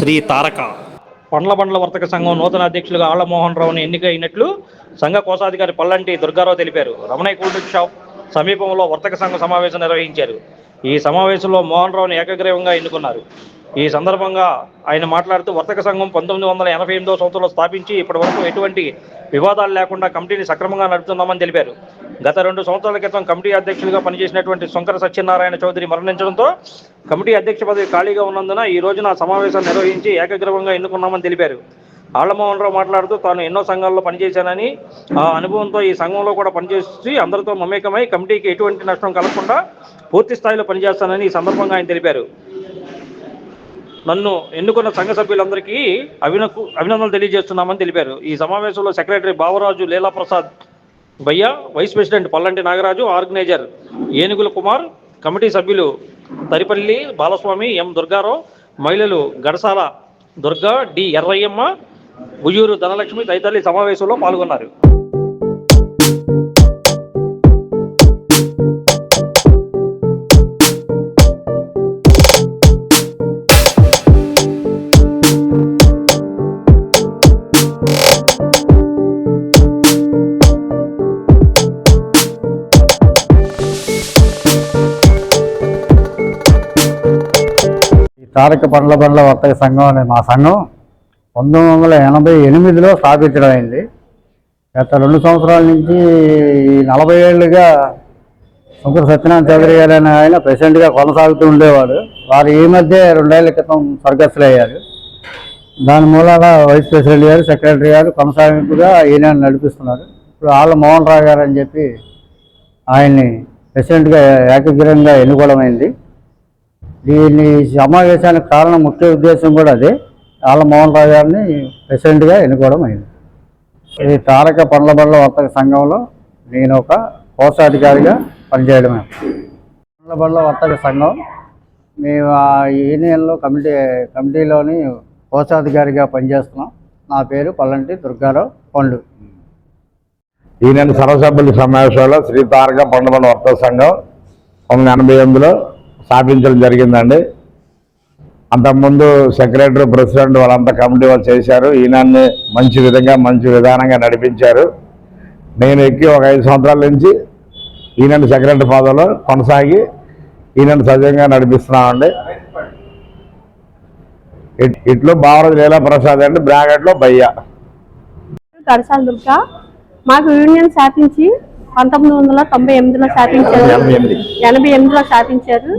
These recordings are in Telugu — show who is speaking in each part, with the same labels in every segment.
Speaker 1: శ్రీ తారక. పండ్ల బండ్ల వర్తక సంఘం నూతన అధ్యక్షులుగా ఆళ్ళమోహన్ రావుని ఎన్నికైనట్లు సంఘ కోశాధికారి పల్లంటి దుర్గారావు తెలిపారు. రమణయ్య కూల్డ్రింక్ షాప్ సమీపంలో వర్తక సంఘ సమావేశం నిర్వహించారు. ఈ సమావేశంలో మోహన్ రావుని ఏకగ్రీవంగా ఎన్నుకున్నారు. ఈ సందర్భంగా ఆయన మాట్లాడుతూ వర్తక సంఘం పంతొమ్మిది వందల ఎనభై ఎనిమిదో సంవత్సరంలో స్థాపించి ఇప్పటి వరకు ఎటువంటి వివాదాలు లేకుండా కమిటీని సక్రమంగా నడుపుతున్నామని తెలిపారు. గత రెండు సంవత్సరాల క్రితం కమిటీ అధ్యక్షులుగా పనిచేసినటువంటి శంకర సత్యనారాయణ చౌదరి మరణించడంతో కమిటీ అధ్యక్ష పదవి ఖాళీగా ఉన్నందున ఈ రోజున సమావేశం నిర్వహించి ఏకగ్రీవంగా ఎన్నుకున్నామని తెలిపారు. ఆళ్ళమోహన్ రావు మాట్లాడుతూ తాను ఎన్నో సంఘాల్లో పనిచేశానని ఆ అనుభవంతో ఈ సంఘంలో కూడా పనిచేసి అందరితో మమేకమై కమిటీకి ఎటువంటి నష్టం కలగకుండా పూర్తి స్థాయిలో పనిచేస్తానని ఈ సందర్భంగా ఆయన తెలిపారు. నన్ను ఎన్నుకున్న సంఘ సభ్యులందరికీ అభినకు అభినందనలు తెలియజేస్తున్నామని తెలిపారు. ఈ సమావేశంలో సెక్రటరీ బావరాజు లీలాప్రసాద్ భయ్య vice president Pallanti Nagaraju organiser Enugula Kumar committee సభ్యులు తరిపల్లి బాలస్వామి ఎం దుర్గారావు మహిళలు గడసాల దుర్గా డి ఎర్రయ్యమ్మ గుయ్యూరు ధనలక్ష్మి తదితరులు సమావేశంలో పాల్గొన్నారు.
Speaker 2: తారక పండ్ల బండ్ల వర్తక సంఘం అనే మా సంఘం పంతొమ్మిది వందల ఎనభై ఎనిమిదిలో స్థాపించడం అయింది. గత రెండు సంవత్సరాల నుంచి నలభై ఏళ్ళుగా శంకర సత్యనారాయణ చౌదరి గారు అనే ఆయన ప్రెసిడెంట్గా కొనసాగుతూ ఉండేవాడు. వారు ఈ మధ్య రెండేళ్ళ క్రితం స్వర్గస్థులు అయ్యారు దాని మూలాన వైస్ ప్రెసిడెంట్ గారు సెక్రటరీ గారు కొనసాగింపుగా ఈయన నడిపిస్తున్నారు. ఇప్పుడు ఆళ్ళ మోహన్ రావు గారు అని చెప్పి ఆయన్ని ప్రెసిడెంట్గా ఏకగ్రీవంగా ఎన్నుకోవడం అయింది. దీని సమావేశానికి కారణం ముఖ్య ఉద్దేశం కూడా అదే. ఆళ్ళ మోహన్ రావు గారిని ప్రెసిడెంట్గా ఎన్నుకోవడం అయింది. ఇది తారక పండ్ల బండ్ల వర్తక సంఘంలో నేను ఒక కోశాధికారిగా పనిచేయడమే. పండ్ల బండ్ల వర్తక సంఘం మేము ఆ యూనియన్లో కమిటీ కమిటీలోని కోశాధికారిగా పనిచేస్తున్నాం. నా పేరు పల్లంటి దుర్గారావు పండు.
Speaker 3: ఈ నెల సర్వసభ్యుల సమావేశంలో శ్రీ తారక పండుగల వర్తక సంఘం పంతొమ్మిది ఎనభై ఎనిమిదిలో స్థాపించడం జరిగిందండి. అంతకుముందు సెక్రటరీ ప్రెసిడెంట్ వాళ్ళంతా కమిటీ వాళ్ళు చేశారు. ఈయనన్ని మంచి విధంగా మంచి విధానంగా నడిపించారు. నేను ఎక్కి ఒక ఐదు సంవత్సరాల నుంచి ఈయన సెక్రటరీ పదవిలో కొనసాగి ఈయన సజీవంగా నడిపిస్తున్నామండి. ఇట్- ఇట్లు బావరాజు లీలా ప్రసాద్ అండి
Speaker 4: గడసాల దుర్గా మాకు యూనియన్ స్థాపించి పంతొమ్మిది వందల తొంభై ఎనిమిదిలో స్థాపించారు.
Speaker 3: ఎనభై
Speaker 4: ఎనిమిదిలో స్థాపించారు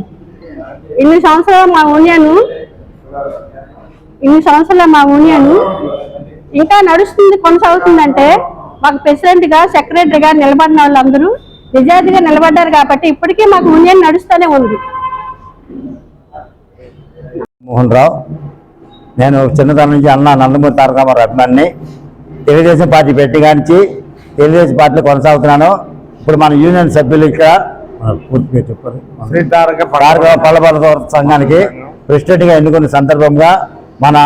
Speaker 4: ఇన్ని సంవత్సరాలు మా యూనియన్ ఇన్ని సంవత్సరాలు మా యూనియన్ ఇంకా నడుస్తుంది కొనసాగుతుందంటే మాకు ప్రెసిడెంట్గా సెక్రటరీగా నిలబడిన వాళ్ళందరూ నిజాయితీగా నిలబడ్డారు కాబట్టి ఇప్పటికీ మాకు యూనియన్ నడుస్తూనే ఉంది.
Speaker 2: మోహన్ రావు నేను చిన్నతనం నుంచి అన్న నందమూరి తారక రామారావు అభిమాన్ని. తెలుగుదేశం పార్టీ పెట్టి కానించి తెలుగుదేశం పార్టీలో కొనసాగుతున్నాను. ఇప్పుడు మన యూనియన్ సభ్యులు ఇక్కడ పూర్తిగా చెప్పారు పల్లబల సంఘానికి ప్రెసిడెంట్గా ఎన్నుకున్న సందర్భంగా మన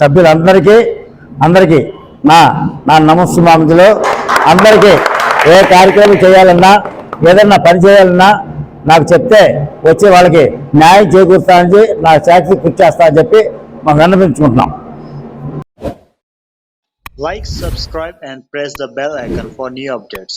Speaker 2: సభ్యులందరికీ అందరికీ నా నా నమస్సుమామిదిలో అందరికీ ఏ కార్యక్రమం చేయాలన్నా ఏదన్నా పని చేయాలన్నా నాకు చెప్తే వచ్చే వాళ్ళకి న్యాయం చేకూరుస్తానని నా శాఖకి కృషి చేస్తా అని చెప్పి మనం విన్నపించుకుంటున్నాం
Speaker 5: Like, subscribe, and press the bell icon for new updates.